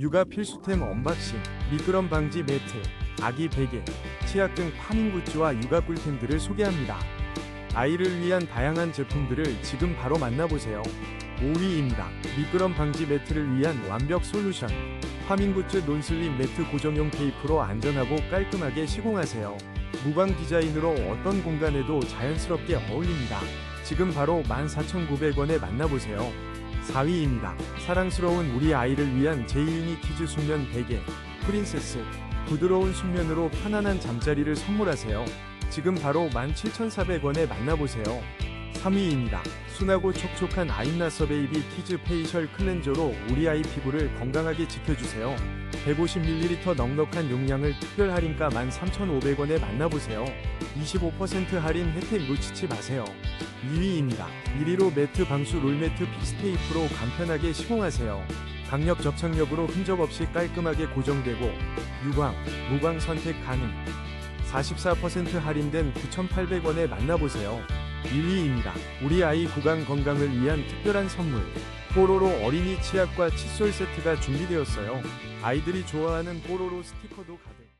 육아 필수템 언박싱, 미끄럼 방지 매트, 아기 베개, 치약 등 파밍 굿즈와 육아 꿀템들을 소개합니다. 아이를 위한 다양한 제품들을 지금 바로 만나보세요. 5위입니다. 미끄럼 방지 매트를 위한 완벽 솔루션. 파밍 굿즈 논슬립 매트 고정용 테이프로 안전하고 깔끔하게 시공하세요. 무광 디자인으로 어떤 공간에도 자연스럽게 어울립니다. 지금 바로 14,900원에 만나보세요. 4위입니다. 사랑스러운 우리 아이를 위한 제이유니 키즈 숙면 베개 프린세스 부드러운 숙면으로 편안한 잠자리를 선물하세요. 지금 바로 17,400원에 만나보세요. 3위입니다. 순하고 촉촉한 아임나서 베이비 키즈 페이셜 클렌저로 우리 아이 피부를 건강하게 지켜주세요. 150ml 넉넉한 용량을 특별 할인가 13,500원에 만나보세요. 25% 할인 혜택 놓치지 마세요. 2위입니다. 1위로 매트 방수 롤매트 픽스테이프로 간편하게 시공하세요. 강력 접착력으로 흔적 없이 깔끔하게 고정되고 유광, 무광 선택 가능. 44% 할인된 9,800원에 만나보세요. 1위입니다. 우리 아이 구강 건강을 위한 특별한 선물. 뽀로로 어린이 치약과 칫솔 세트가 준비되었어요. 아이들이 좋아하는 뽀로로 스티커도 가져